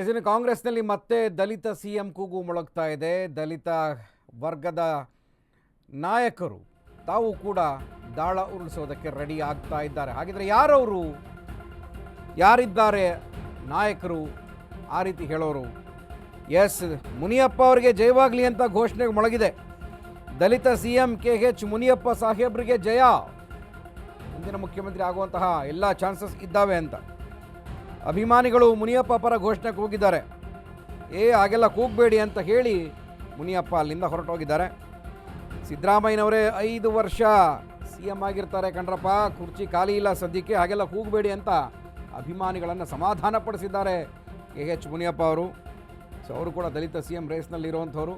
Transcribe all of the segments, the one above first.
S ಕಾಂಗ್ರೆಸ್ನಲ್ಲಿ ಮತ್ತೆ ದಲಿತ C M ಕೂಗು ಮೊಳಗ್ತಾ ಇದೆ. ದಲಿತ ವರ್ಗದ ನಾಯಕರು ತಾವು ಕೂಡ ದಾಳ ಉರುಳಿಸೋದಕ್ಕೆ ರೆಡಿ ಆಗ್ತಾ ಇದ್ದಾರೆ. ಹಾಗಿದ್ರೆ ಯಾರವರು, ಯಾರಿದ್ದಾರೆ ನಾಯಕರು? ಆ ರೀತಿ ಹೇಳೋರು. ಎಸ್, ಮುನಿಯಪ್ಪ ಅವರಿಗೆ ಜಯವಾಗಲಿ ಅಂತ ಘೋಷಣೆಗೆ ಮೊಳಗಿದೆ. Dalit C M K H Muniyappa ಸಾಹೇಬ್ರಿಗೆ ಜಯ. ಮುಂದಿನ ಮುಖ್ಯಮಂತ್ರಿ ಆಗುವಂತಹ ಎಲ್ಲ ಚಾನ್ಸಸ್ ಇದ್ದಾವೆ ಅಂತ. ಅಭಿಮಾನಿಗಳು ಮುನಿಯಪ್ಪ ಪರ ಘೋಷಣೆ ಕೂಗಿದ್ದಾರೆ ಏ, ಹಾಗೆಲ್ಲ ಕೂಗಬೇಡಿ ಅಂತ ಹೇಳಿ ಮುನಿಯಪ್ಪ ಅಲ್ಲಿಂದ ಹೊರಟೋಗಿದ್ದಾರೆ. ಸಿದ್ದರಾಮಯ್ಯನವರೇ, ಐದು ವರ್ಷ ಸಿ ಎಂ ಆಗಿರ್ತಾರೆ ಕಣ್ರಪ್ಪ. ಕುರ್ಚಿ ಖಾಲಿ ಇಲ್ಲ ಸದ್ಯಕ್ಕೆ, ಹಾಗೆಲ್ಲ ಕೂಗಬೇಡಿ ಅಂತ ಅಭಿಮಾನಿಗಳನ್ನು ಸಮಾಧಾನಪಡಿಸಿದ್ದಾರೆ ಕೆ ಎಚ್ ಮುನಿಯಪ್ಪ ಅವರು. ಸೊ ಅವರು ಕೂಡ ದಲಿತ ಸಿ ಎಂ ರೇಸ್ನಲ್ಲಿರುವಂಥವ್ರು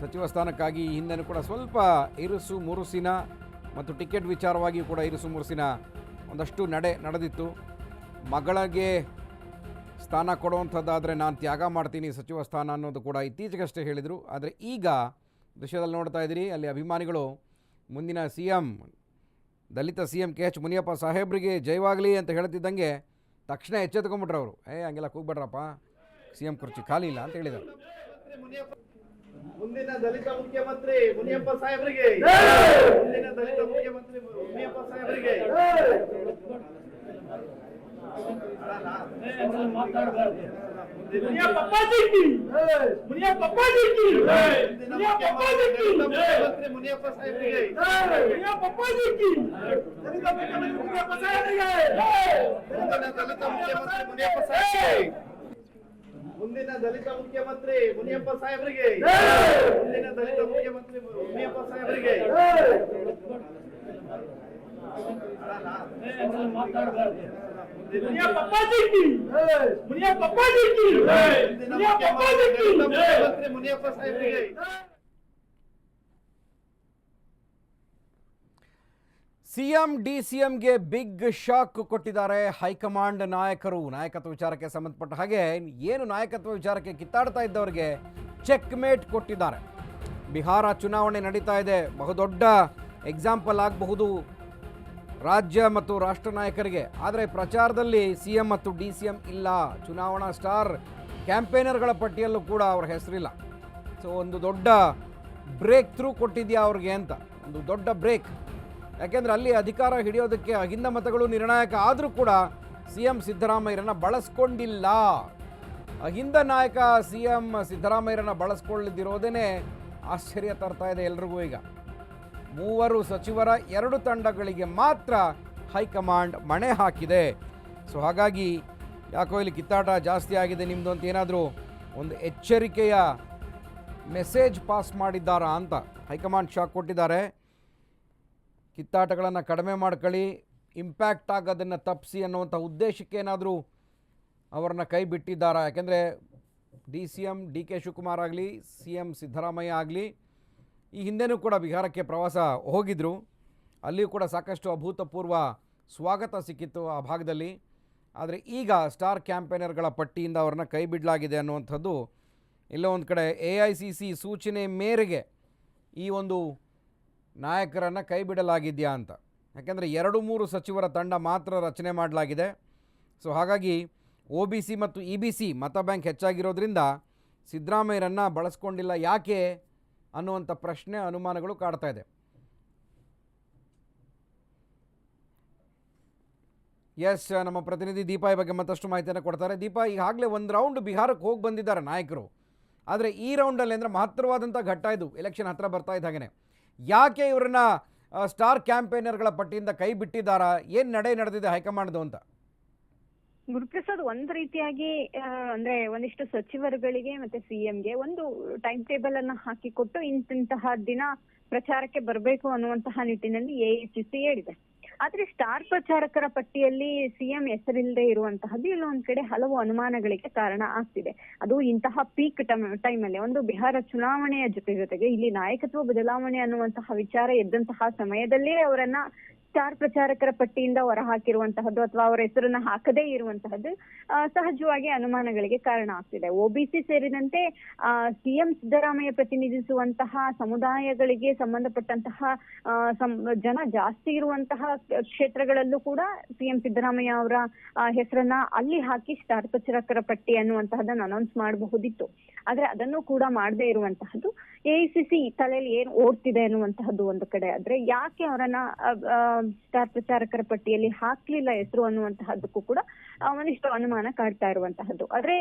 ಸಚಿವ ಸ್ಥಾನಕ್ಕಾಗಿ ಈ ಹಿಂದೆನೂ ಕೂಡ ಸ್ವಲ್ಪ ಇರುಸು ಮುರುಸಿನ ಮತ್ತು ಟಿಕೆಟ್ ವಿಚಾರವಾಗಿ ಕೂಡ ಇರುಸು ಮುರುಸಿನ ಒಂದಷ್ಟು ನಡೆ ನಡೆದಿತ್ತು. ಮಗಳಿಗೆ ಸ್ಥಾನ ಕೊಡುವಂಥದ್ದಾದರೆ ನಾನು ತ್ಯಾಗ ಮಾಡ್ತೀನಿ ಸಚಿವ ಸ್ಥಾನ ಅನ್ನೋದು ಕೂಡ ಇತ್ತೀಚೆಗಷ್ಟೇ ಹೇಳಿದರು. ಆದರೆ ಈಗ ದೃಶ್ಯದಲ್ಲಿ ನೋಡ್ತಾ ಇದ್ದೀರಿ ಅಲ್ಲಿ ಅಭಿಮಾನಿಗಳು ಮುಂದಿನ C M Dalit C M K H Muniyappa ಸಾಹೇಬ್ರಿಗೆ ಜಯವಾಗಲಿ ಅಂತ ಹೇಳ್ತಿದ್ದಂಗೆ ತಕ್ಷಣ ಎಚ್ಚೆತ್ಕೊಂಡ್ಬಿಟ್ರು ಅವರು. ಏ ಹಂಗೆಲ್ಲ ಕೂಗ್ಬಿಡ್ರಪ್ಪ ಸಿ ಎಂ ಕುರ್ಚಿ ಖಾಲಿ ಇಲ್ಲ ಅಂತ ಹೇಳಿದರು. ಮುಂದಿನ ದಲಿತ ಮುಖ್ಯಮಂತ್ರಿ ಮುನಿಯಪ್ಪ ಸಾಹೇಬರಿಗೆ. ಮುಂದಿನ ದಲಿತ ಮುಖ್ಯಮಂತ್ರಿ ಮುನಿಯಪ್ಪ ಸಾಹೇಬರಿಗೆ. ಮುನಿಯಪ್ಪ ಅಪ್ಪಾಜಿಗೆ ಮುನಿಯಪ್ಪ ಅಪ್ಪಾಜಿಗೆ ಮುಂದಿನ ಮುನಿಯಪ್ಪ ಮುಖ್ಯಮಂತ್ರಿ ಅಪ್ಪಾಜಿಗೆ ದಲಿತ ಮುಖ್ಯಮಂತ್ರಿ ಮುನಿಯಪ್ಪ ಸಾಹೇಬರಿಗೆ ಮುನಿಯಪ್ಪ ಅಪ್ಪಾಜಿಗೆ ದಲಿತ ಮುಖ್ಯಮಂತ್ರಿ ಮುನಿಯಪ್ಪ ಸಾಹೇಬರಿಗೆ ಮುಂದಿನ ದಲಿತ ಮುಖ್ಯಮಂತ್ರಿ ಮುನಿಯಪ್ಪ ಸಾಹೇಬರಿಗೆ ಮುಂದಿನ ದಲಿತ ಮುಖ್ಯಮಂತ್ರಿ ಮುನಿಯಪ್ಪ ಸಾಹೇಬರಿಗೆ ಮುಂದಿನ ದಲಿತ ಮುಖ್ಯಮಂತ್ರಿ ಮುನಿಯಪ್ಪ ಸಾಹೇಬರಿಗೆ ಮುನಿಯಪ್ಪ ಅಪ್ಪಾಜಿಗೆ ಮುನಿಯಪ್ಪ ಅಪ್ಪಾಜಿಗೆ ಮುಂದಿನ ಮುನಿಯಪ್ಪ ಮುಖ್ಯಮಂತ್ರಿ ದಲಿತ ಅಪ್ಪಾಜಿಗೆ ಮುಖ್ಯಮಂತ್ರಿ ಮುನಿಯಪ್ಪ ಸಾಹೇಬರಿಗೆ ಸಿ ಎಂ ಡಿ ಸಿ ಎಂಗೆ ಬಿಗ್ ಶಾಕ್ ಕೊಟ್ಟಿದ್ದಾರೆ ಹೈಕಮಾಂಡ್ ನಾಯಕರು ನಾಯಕತ್ವ ವಿಚಾರಕ್ಕೆ ಸಂಬಂಧಪಟ್ಟ ಹಾಗೆ ಏನು ನಾಯಕತ್ವ ವಿಚಾರಕ್ಕೆ ಕಿತ್ತಾಡ್ತಾ ಇದ್ದವರಿಗೆ ಚೆಕ್ ಮೇಟ್ ಕೊಟ್ಟಿದ್ದಾರೆ ಬಿಹಾರ ಚುನಾವಣೆ ನಡೀತಾ ಇದೆ ಬಹುದೊಡ್ಡ ಎಕ್ಸಾಂಪಲ್ ಆಗಬಹುದು ರಾಜ್ಯ ಮತ್ತು ರಾಷ್ಟ್ರ ನಾಯಕರಿಗೆ. ಆದರೆ ಪ್ರಚಾರದಲ್ಲಿ ಸಿ ಎಂ ಮತ್ತು ಡಿ ಸಿ ಎಂ ಇಲ್ಲ. ಚುನಾವಣಾ ಸ್ಟಾರ್ ಕ್ಯಾಂಪೇನರ್ಗಳ ಪಟ್ಟಿಯಲ್ಲೂ ಕೂಡ ಅವರ ಹೆಸರಿಲ್ಲ. ಸೊ ಒಂದು ದೊಡ್ಡ ಬ್ರೇಕ್ ಥ್ರೂ ಕೊಟ್ಟಿದೆಯಾ ಅವ್ರಿಗೆ ಅಂತ. ಒಂದು ದೊಡ್ಡ ಬ್ರೇಕ್. ಯಾಕೆಂದರೆ ಅಲ್ಲಿ ಅಧಿಕಾರ ಹಿಡಿಯೋದಕ್ಕೆ ಅಹಿಂದ ಮತಗಳು ನಿರ್ಣಾಯಕ ಆದರೂ ಕೂಡ ಸಿ ಎಂ ಸಿದ್ದರಾಮಯ್ಯರನ್ನು ಬಳಸ್ಕೊಂಡಿಲ್ಲ. ಅಹಿಂದ ನಾಯಕ ಸಿ ಎಂ ಸಿದ್ದರಾಮಯ್ಯರನ್ನು ಬಳಸ್ಕೊಳ್ಳದಿರೋದೇ ಆಶ್ಚರ್ಯ ತರ್ತಾ ಇದೆ ಎಲ್ರಿಗೂ ಈಗ. ಮೂವರು ಸಚಿವರ ಎರಡು ತಂಡಗಳಿಗೆ ಮಾತ್ರ ಹೈಕಮಾಂಡ್ ಮಣೆ ಹಾಕಿದೆ. ಸೊ ಹಾಗಾಗಿ ಯಾಕೋ ಇಲ್ಲಿ ಕಿತ್ತಾಟ ಜಾಸ್ತಿ ಆಗಿದೆ ನಿಮ್ಮದು ಅಂತ ಏನಾದರೂ ಒಂದು ಎಚ್ಚರಿಕೆಯ ಮೆಸೇಜ್ ಪಾಸ್ ಮಾಡಿದ್ದಾರಾ ಅಂತ ಹೈಕಮಾಂಡ್ ಶಾಕ್ ಕೊಟ್ಟಿದ್ದಾರೆ. ಕಿತ್ತಾಟಗಳನ್ನು ಕಡಿಮೆ ಮಾಡ್ಕೊಳ್ಳಿ, ಇಂಪ್ಯಾಕ್ಟ್ ಆಗೋದನ್ನು ತಪ್ಪಿಸಿ ಅನ್ನುವಂಥ ಉದ್ದೇಶಕ್ಕೆ ಏನಾದರೂ ಅವರನ್ನ ಕೈ ಬಿಟ್ಟಿದ್ದಾರಾ? ಯಾಕೆಂದರೆ D C M D K Shivakumar ಆಗಲಿ, ಸಿ ಎಂ ಸಿದ್ದರಾಮಯ್ಯ ಆಗಲಿ ಈ ಹಿಂದೆನೂ ಕೂಡ ಬಿಹಾರಕ್ಕೆ ಪ್ರವಾಸ ಹೋಗಿದ್ದರು ಅಲ್ಲಿಯೂ ಕೂಡ ಸಾಕಷ್ಟು ಅಭೂತಪೂರ್ವ ಸ್ವಾಗತ ಸಿಕ್ಕಿತ್ತು ಆ ಭಾಗದಲ್ಲಿ. ಆದರೆ ಈಗ ಸ್ಟಾರ್ ಕ್ಯಾಂಪೇನರ್ಗಳ ಪಟ್ಟಿಯಿಂದ ಅವ್ರನ್ನ ಕೈ ಬಿಡಲಾಗಿದೆ ಅನ್ನುವಂಥದ್ದು ಎಲ್ಲೋ ಒಂದು ಕಡೆ ಎ ಐ ಸಿ ಸಿ ಸೂಚನೆ ಮೇರೆಗೆ ಈ ಒಂದು ನಾಯಕರನ್ನು ಕೈ ಬಿಡಲಾಗಿದೆಯಾ ಅಂತ. ಯಾಕೆಂದರೆ ಎರಡು ಮೂರು ಸಚಿವರ ತಂಡ ಮಾತ್ರ ರಚನೆ ಮಾಡಲಾಗಿದೆ. ಸೊ ಹಾಗಾಗಿ ಒ ಬಿ ಸಿ ಮತ್ತು ಇ ಬಿ ಸಿ ಮತ ಬ್ಯಾಂಕ್ ಹೆಚ್ಚಾಗಿರೋದ್ರಿಂದ ಸಿದ್ದರಾಮಯ್ಯರನ್ನು ಬಳಸ್ಕೊಂಡಿಲ್ಲ. ಯಾಕೆ? ಅನ್ನುವಂಥ ಪ್ರಶ್ನೆ ಅನುಮಾನಗಳು ಕಾಡ್ತಾ ಇದೆ. ಎಸ್ ನಮ್ಮ ಪ್ರತಿನಿಧಿ ದೀಪಾ ಬಗ್ಗೆ ಮತ್ತಷ್ಟು ಮಾಹಿತಿಯನ್ನು ಕೊಡ್ತಾರೆ. ದೀಪಾ, ಈಗಾಗಲೇ ಒಂದು ರೌಂಡ್ ಬಿಹಾರಕ್ಕೆ ಹೋಗಿ ಬಂದಿದ್ದಾರೆ ನಾಯಕರು. ಆದರೆ ಈ ರೌಂಡಲ್ಲಿ ಅಂದರೆ ಮಹತ್ತರವಾದಂಥ ಘಟ್ಟ ಇದು. ಎಲೆಕ್ಷನ್ ಹತ್ರ ಬರ್ತಾ ಇದ್ದ ಯಾಕೆ ಇವರನ್ನ ಸ್ಟಾರ್ ಕ್ಯಾಂಪೇನರ್ಗಳ ಪಟ್ಟಿಯಿಂದ ಕೈ ಬಿಟ್ಟಿದ್ದಾರಾ? ಏನು ನಡೆ ನಡೆದಿದೆ ಹೈಕಮಾಂಡ್ದು ಅಂತ? ಗುರುಪ್ರಸಾದ್ ಒಂದ್ ರೀತಿಯಾಗಿ ಅಂದ್ರೆ ಒಂದಿಷ್ಟು ಸಚಿವರುಗಳಿಗೆ ಮತ್ತೆ ಸಿಎಂಗೆ ಒಂದು ಟೈಮ್ ಟೇಬಲ್ ಅನ್ನ ಹಾಕಿಕೊಟ್ಟು ಇಂತಿಂತಹ ದಿನ ಪ್ರಚಾರಕ್ಕೆ ಬರಬೇಕು ಅನ್ನುವಂತಹ ನಿಟ್ಟಿನಲ್ಲಿ ಎಐಸಿಸಿ ಹೇಳಿದೆ ಆದ್ರೆ ಸ್ಟಾರ್ ಪ್ರಚಾರಕರ ಪಟ್ಟಿಯಲ್ಲಿ ಸಿಎಂ ಹೆಸರಿಲ್ಲದೆ ಇರುವಂತಹದ್ದು ಇಲ್ಲೊಂದ್ ಕಡೆ ಹಲವು ಅನುಮಾನಗಳಿಗೆ ಕಾರಣ ಆಗ್ತಿದೆ. ಅದು ಇಂತಹ ಪೀಕ್ ಟೈಮ್ ಅಲ್ಲಿ ಒಂದು ಬಿಹಾರ ಚುನಾವಣೆಯ ಜೊತೆ ಜೊತೆಗೆ ಇಲ್ಲಿ ನಾಯಕತ್ವ ಬದಲಾವಣೆ ಅನ್ನುವಂತಹ ವಿಚಾರ ಎದ್ದಂತಹ ಸಮಯದಲ್ಲೇ ಅವರನ್ನ ಸ್ಟಾರ್ ಪ್ರಚಾರಕರ ಪಟ್ಟಿಯಿಂದ ಹೊರಹಾಕಿರುವಂತಹದ್ದು ಅಥವಾ ಅವರ ಹೆಸರನ್ನ ಹಾಕದೇ ಇರುವಂತಹದ್ದು ಸಹಜವಾಗಿ ಅನುಮಾನಗಳಿಗೆ ಕಾರಣ ಆಗ್ತಿದೆ. ಒಬಿಸಿ ಸೇರಿದಂತೆ ಸಿಎಂ ಸಿದ್ದರಾಮಯ್ಯ ಪ್ರತಿನಿಧಿಸುವಂತಹ ಸಮುದಾಯಗಳಿಗೆ ಸಂಬಂಧಪಟ್ಟಂತಹ ಜನ ಜಾಸ್ತಿ ಇರುವಂತಹ ಕ್ಷೇತ್ರಗಳಲ್ಲೂ ಕೂಡ ಸಿಎಂ ಸಿದ್ದರಾಮಯ್ಯ ಅವರ ಹೆಸರನ್ನ ಅಲ್ಲಿ ಹಾಕಿ ಸ್ಟಾರ್ ಪ್ರಚಾರಕರ ಪಟ್ಟಿ ಅನ್ನುವಂತಹದನ್ನ ಅನೌನ್ಸ್ ಮಾಡಬಹುದಿತ್ತು. ಆದ್ರೆ ಅದನ್ನು ಕೂಡ ಮಾಡದೇ ಇರುವಂತಹದ್ದು ಎಐಸಿಸಿ ತಲೆಯಲ್ಲಿ ಏನ್ ಓಡ್ತಿದೆ ಅನ್ನುವಂತಹದ್ದು ಒಂದು ಕಡೆ. ಆದ್ರೆ ಯಾಕೆ ಅವರನ್ನ ಸ್ಟಾರ್ ಪ್ರಚಾರಕರ ಪಟ್ಟಿಯಲ್ಲಿ ಹಾಕ್ಲಿಲ್ಲ ಹೆಸರು ಅನ್ನುವಂತಹದ್ದಕ್ಕೂ ಕೂಡ ಒಂದಿಷ್ಟು ಅನುಮಾನ ಕಾಡ್ತಾ ಇರುವಂತಹದ್ದು. ಆದ್ರೆ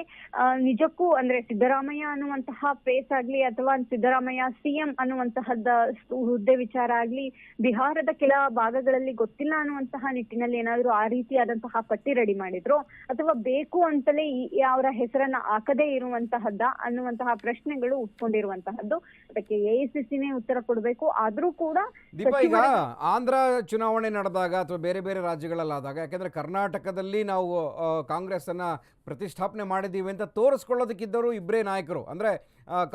ನಿಜಕ್ಕೂ ಅಂದ್ರೆ ಸಿದ್ದರಾಮಯ್ಯ ಅನ್ನುವಂತಹ ಫೇಸ್ ಆಗ್ಲಿ ಅಥವಾ ಸಿದ್ದರಾಮಯ್ಯ ಸಿಎಂ ಅನ್ನುವಂತಹದ್ದ ಹುದ್ದೆ ವಿಚಾರ ಆಗ್ಲಿ ಬಿಹಾರದ ಕೆಲ ಭಾಗಗಳಲ್ಲಿ ಗೊತ್ತಿಲ್ಲ ಅನ್ನುವಂತಹ ನಿಟ್ಟಿನಲ್ಲಿ ಏನಾದ್ರು ಆ ರೀತಿಯಾದಂತಹ ಪಟ್ಟಿ ರೆಡಿ ಮಾಡಿದ್ರು ಅಥವಾ ಬೇಕು ಅಂತಲೇ ಅವರ ಹೆಸರನ್ನ ಹಾಕದೇ ಇರುವಂತಹದ್ದ ಅನ್ನುವಂತಹ ಪ್ರಶ್ನೆಗಳು ಉಟ್ಕೊಂಡಿರುವಂತಹದ್ದು. ಅದಕ್ಕೆ ಎಐಸಿಸಿನೇ ಉತ್ತರ ಕೊಡಬೇಕು. ಆದ್ರೂ ಕೂಡ ಆಂಧ್ರ ಚುನಾವಣೆ ನಡೆದಾಗ ಅಥವಾ ಬೇರೆ ಬೇರೆ ರಾಜ್ಯಗಳಲ್ಲಾದಾಗ, ಯಾಕೆಂದರೆ ಕರ್ನಾಟಕದಲ್ಲಿ ನಾವು ಕಾಂಗ್ರೆಸ್ಸನ್ನು ಪ್ರತಿಷ್ಠಾಪನೆ ಮಾಡಿದ್ದೀವಿ ಅಂತ ತೋರಿಸ್ಕೊಳ್ಳೋದಕ್ಕಿದ್ದವರು ಇಬ್ಬರೇ ನಾಯಕರು. ಅಂದರೆ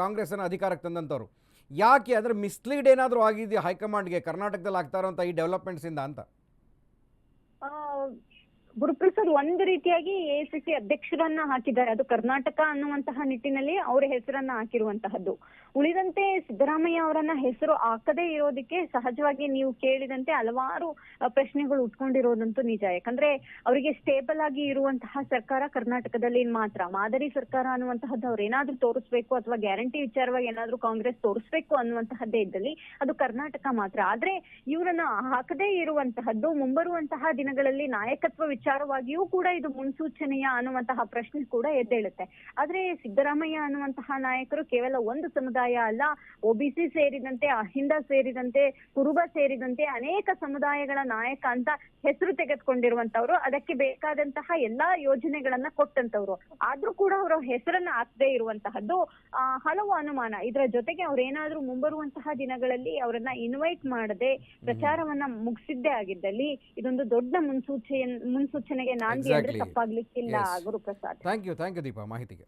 ಕಾಂಗ್ರೆಸ್ಸನ್ನು ಅಧಿಕಾರಕ್ಕೆ ತಂದಂಥವ್ರು. ಯಾಕೆ ಅಂದರೆ ಮಿಸ್ಲೀಡ್ ಏನಾದರೂ ಆಗಿದೆಯಾ ಹೈಕಮಾಂಡ್ಗೆ ಕರ್ನಾಟಕದಲ್ಲಿ ಆಗ್ತಾ ಇರೋಂಥ ಈ ಡೆವಲಪ್ಮೆಂಟ್ಸಿಂದ ಅಂತ? ಆ, ಸರ್ ಒಂದು ರೀತಿಯಾಗಿ ಎಸಿಸಿ ಅಧ್ಯಕ್ಷರನ್ನ ಹಾಕಿದ್ದಾರೆ. ಅದು ಕರ್ನಾಟಕ ಅನ್ನುವಂತಹ ನಿಟ್ಟಿನಲ್ಲಿ ಅವರ ಹೆಸರನ್ನ ಹಾಕಿರುವಂತಹದ್ದು. ಉಳಿದಂತೆ ಸಿದ್ದರಾಮಯ್ಯ ಅವರನ್ನ ಹೆಸರು ಹಾಕದೇ ಇರೋದಕ್ಕೆ ಸಹಜವಾಗಿ ನೀವು ಕೇಳಿದಂತೆ ಹಲವಾರು ಪ್ರಶ್ನೆಗಳು ಉಟ್ಕೊಂಡಿರೋದಂತೂ ನಿಜ. ಯಾಕಂದ್ರೆ ಅವರಿಗೆ ಸ್ಟೇಬಲ್ ಆಗಿ ಇರುವಂತಹ ಸರ್ಕಾರ ಕರ್ನಾಟಕದಲ್ಲಿ ಮಾತ್ರ. ಮಾದರಿ ಸರ್ಕಾರ ಅನ್ನುವಂತಹದ್ದು ಅವ್ರು ಏನಾದ್ರೂ ತೋರಿಸ್ಬೇಕು ಅಥವಾ ಗ್ಯಾರಂಟಿ ವಿಚಾರವಾಗಿ ಏನಾದ್ರೂ ಕಾಂಗ್ರೆಸ್ ತೋರಿಸ್ಬೇಕು ಅನ್ನುವಂತಹದ್ದೇ ಇದ್ದಲ್ಲಿ ಅದು ಕರ್ನಾಟಕ ಮಾತ್ರ. ಆದ್ರೆ ಇವರನ್ನ ಹಾಕದೇ ಇರುವಂತಹದ್ದು ಮುಂಬರುವಂತಹ ದಿನಗಳಲ್ಲಿ ನಾಯಕತ್ವ ವಿಚಾರವಾಗಿಯೂ ಕೂಡ ಇದು ಮುನ್ಸೂಚನೆಯ ಅನ್ನುವಂತಹ ಪ್ರಶ್ನೆ ಕೂಡ ಎದ್ದೇಳುತ್ತೆ. ಆದ್ರೆ ಸಿದ್ದರಾಮಯ್ಯ ಅನ್ನುವಂತಹ ನಾಯಕರು ಕೇವಲ ಒಂದು ಸಮುದಾಯ ಅಲ್ಲ ಒಬಿಸಿ ಸೇರಿದಂತೆ ಅಹಿಂದ ಸೇರಿದಂತೆ ಕುರುಬ ಸೇರಿದಂತೆ ಅನೇಕ ಸಮುದಾಯಗಳ ನಾಯಕ ಅಂತ ಹೆಸರು ತೆಗೆದುಕೊಂಡಿರುವಂತವ್ರು ಅದಕ್ಕೆ ಬೇಕಾದಂತಹ ಎಲ್ಲಾ ಯೋಜನೆಗಳನ್ನ ಕೊಟ್ಟಂತವ್ರು ಆದ್ರೂ ಕೂಡ ಅವರ ಹೆಸರನ್ನ ಹಾಕದೇ ಇರುವಂತಹದ್ದು ಆ, ಹಲವು ಅನುಮಾನ. ಇದರ ಜೊತೆಗೆ ಅವ್ರೇನಾದ್ರೂ ಮುಂಬರುವಂತಹ ದಿನಗಳಲ್ಲಿ ಅವರನ್ನ ಇನ್ವೈಟ್ ಮಾಡದೆ ಪ್ರಚಾರವನ್ನ ಮುಗಿಸಿದ್ದೇ ಆಗಿದ್ದಲ್ಲಿ ಇದೊಂದು ದೊಡ್ಡ ಮುನ್ಸೂಚನೆ ಮುನ್ಸೂಚನೆಗೆ ನಾನು ಅಂದ್ರೆ. ತಪ್ಪಾಗ್ಲಿಕ್ಕಿಲ್ಲ. Guruprasad thank you thank you Deepa ಮಾಹಿತಿಗೆ